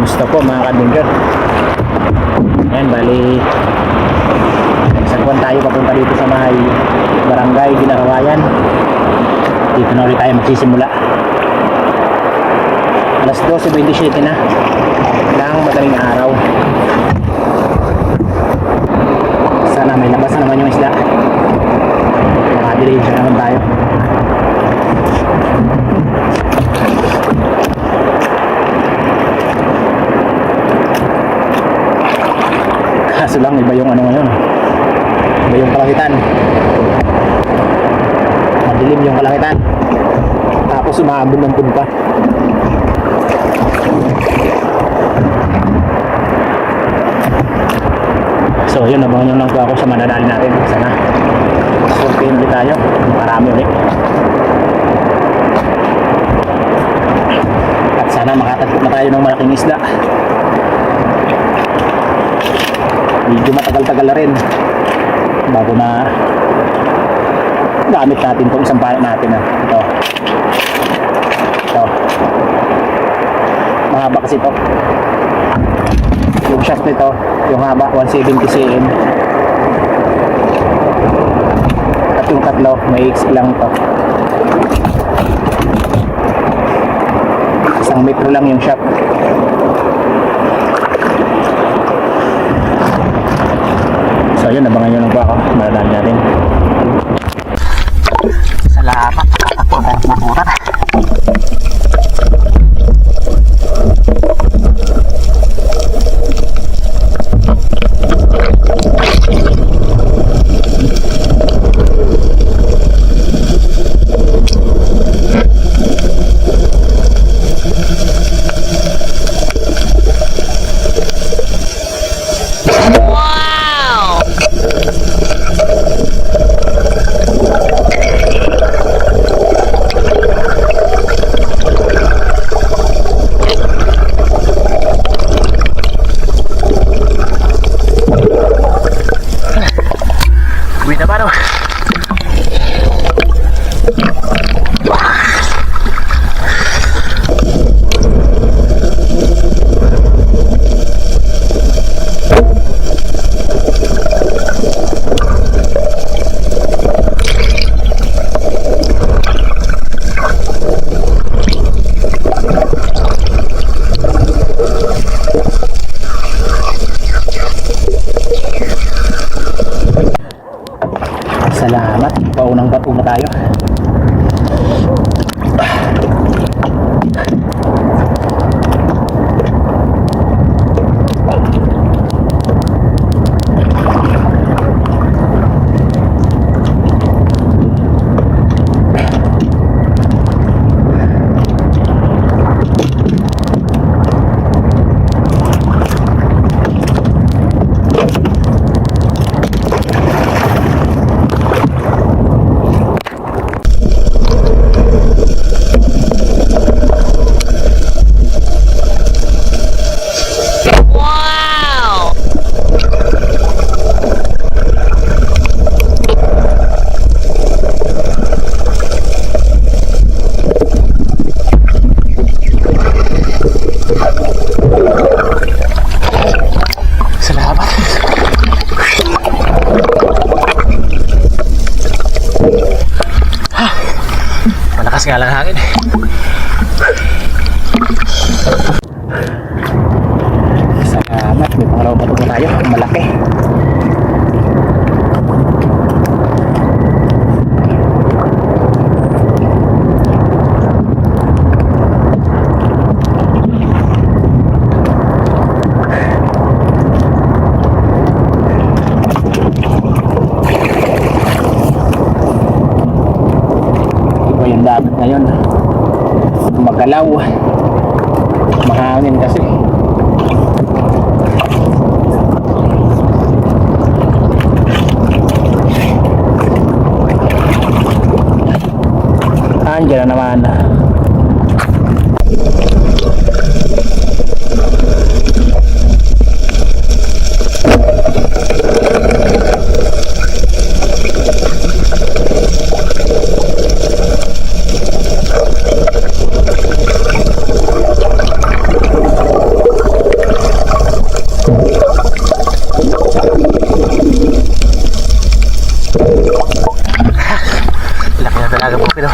Kumusta po mga kadingger? Ayan, bali Sagwan tayo papunta dito sa may barangay Ginarawayan Dito na ulit tayo magsisimula. Alas 12.27 na. Ng madaling araw Sana may labas na naman yung isda Makadiretso naman tayo Kaso lang iba yung ano ngayon Iba yung kalangitan Madilim yung kalangitan Tapos umaambon ng punta. So yun, abangan nyo lang ako sa mananali natin. Sana Surfing ulit tayo. Marami ulit. At sana makatagpo na tayo ng malaking isda medyo matagal-tagal na rin bago na gamit natin itong isang palet natin ah. ito. Ito. Mahaba kasi ito. Yung shaft nito yung haba 170 cm. At yung tatlo may X lang ito isang metro lang yung shaft So yun, abangan nyo lang po ako. Maladaan natin. Salamat. Tatakbo tayo ng mabutan. Salamat, may pangalawa pa na tayo. Malaki. Yung dagat ngayon. Magalaw. Mahangin kasi. Andiyan na naman. Talaga po pero.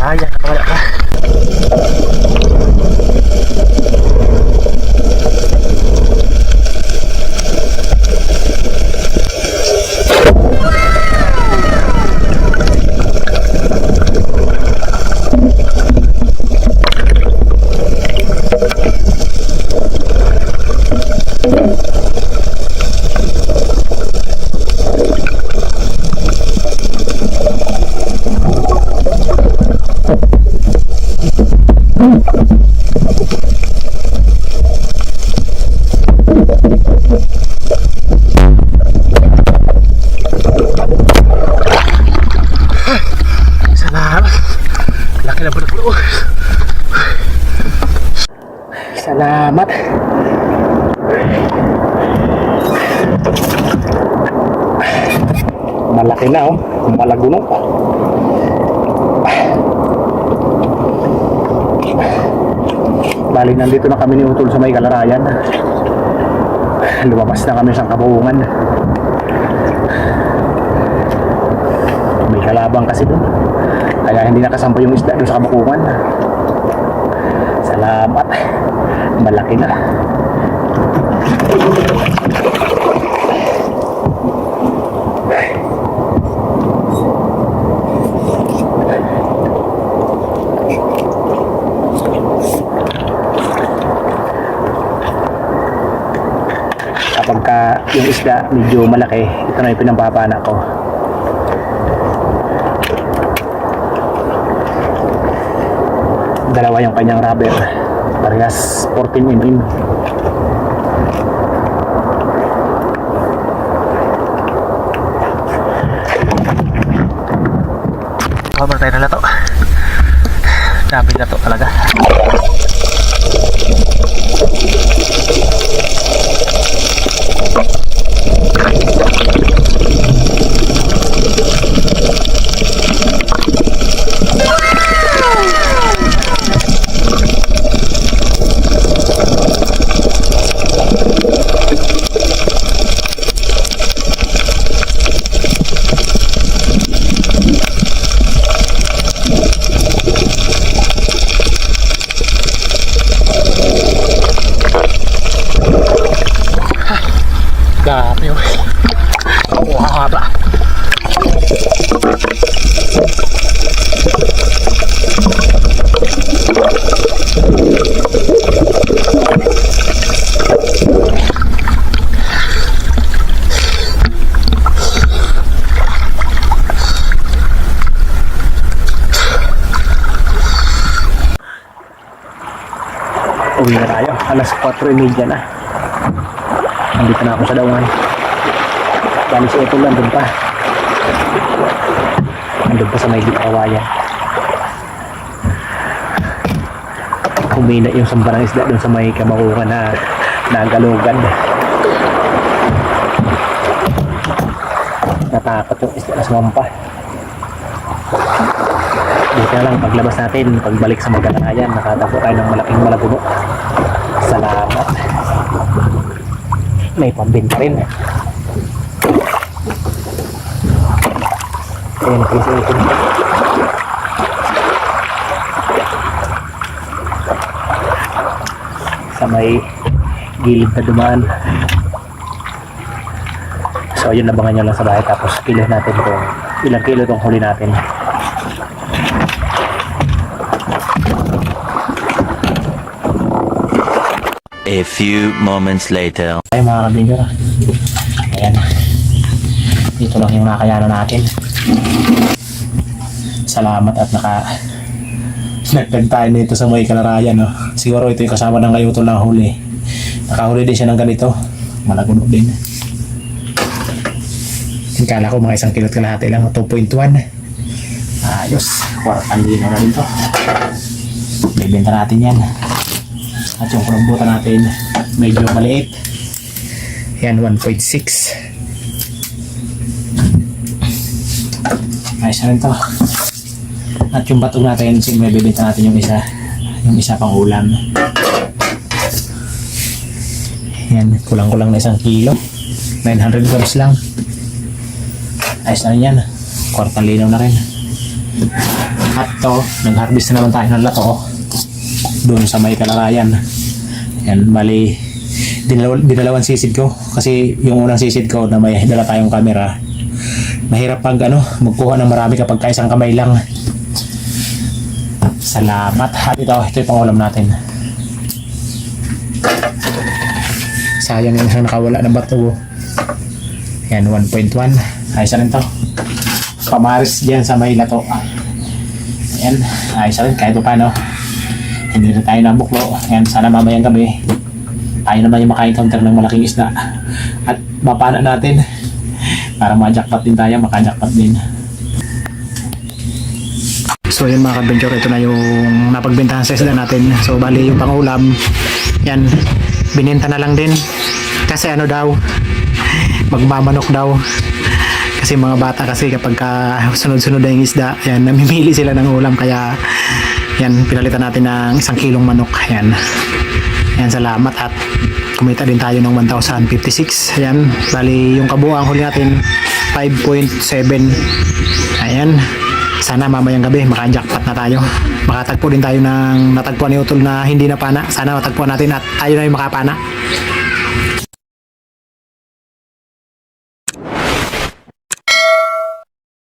Sayang, wala pa. Salamat. Laki na po na po. Salamat. Malaki na oh. Malagunong pa. Bali, nandito na kami ni Utol sa may kalarayan. Lumabas na kami sa kabuungan. May kalabang kasi doon. Kaya hindi nakasampa yung isda doon sa kabukungan. Salamat. Malaki na. Kapag ka yung isda medyo malaki, ito na yung pinampapana ko. dalawa yung kanyang rubber parehas 14 mm Cover tayo na lato. Dami na to talaga. Dami yun. Ang haba. Uwi na tayo. Alas 4.30 na. Nandito na ako sa daungan bali si Ethel nandun pa. Nandun pa sa may kawayan humina yung samba ng isda dun sa may kamakungan na nagalugan natakot yung isda na sumampa Buti na lang paglabas natin, pagbalik sa Magdalanayan, nakatapo tayo ng malaking malaguno. Salamat. May pambinta rin. Ayan, kasi ito. Sa may gilid na dumaan. So, yun nabangan nyo lang sa bahay. Tapos, kilo natin kung ilang kilo itong huli natin. A few moments later. Ay mga kabinyor. Ayan. Dito lang yung nakayano natin. Salamat at naka nagtag tayo nito sa may kalarayan. No? Siguro ito yung kasama ng kayutol na huli. Nakahuli din siya ng ganito. Malagunog din. Kala ko mga isang kilot kalahati lang. 2.1. Ayos. Kwartang lino na rin to. Bibenta natin yan. At yung kulambutan natin, medyo maliit. Yan, 1.6. Ayos na rin to. At yung batog natin, may bibinta natin yung isa. Yung isa pang ulam. Yan, kulang-kulang na isang kilo. 900 grams lang. Ayos na rin yan. Kwartang linaw na rin. At to, nag-harvest na naman tayo ng lato. Doon sa may kalarayan. Yan, bali, dinalaw, dinalawan sisid ko. Kasi yung unang sisid ko na may dala tayong camera, mahirap pag ano, magkuha ng marami kapag ka isang kamay lang. Salamat. At ito, ito yung pangulam natin. Sayang yung isang nakawala ng bato. Yan, 1.1. Ayos rin to. Pamaris dyan sa may lato. Yan, ayos rin kahit pa paano. Hindi na tayo nabuklo. Yan, sana mamayang gabi. Tayo naman yung maka-encounter ng malaking isda. At mapana natin. Para ma-jackpot din tayo, maka-jackpot din. So yun mga ka-adventure, ito na yung napagbentahan sa isda natin. So bali yung pangulam, yan, bininta na lang din. Kasi ano daw, magmamanok daw. Kasi mga bata kasi kapag ka sunod-sunod na yung isda, yan, namimili sila ng ulam. Kaya yan, pinalitan natin ng isang kilong manok. Yan. Yan, salamat at kumita din tayo ng 1,056. Ayan, bali yung kabuuan huli natin 5.7. Ayan. Sana mamayang gabi maka-jackpot na tayo. Makatagpo din tayo ng natagpuan ni Utol na hindi na pana. Sana matagpuan natin at tayo na yung makapana.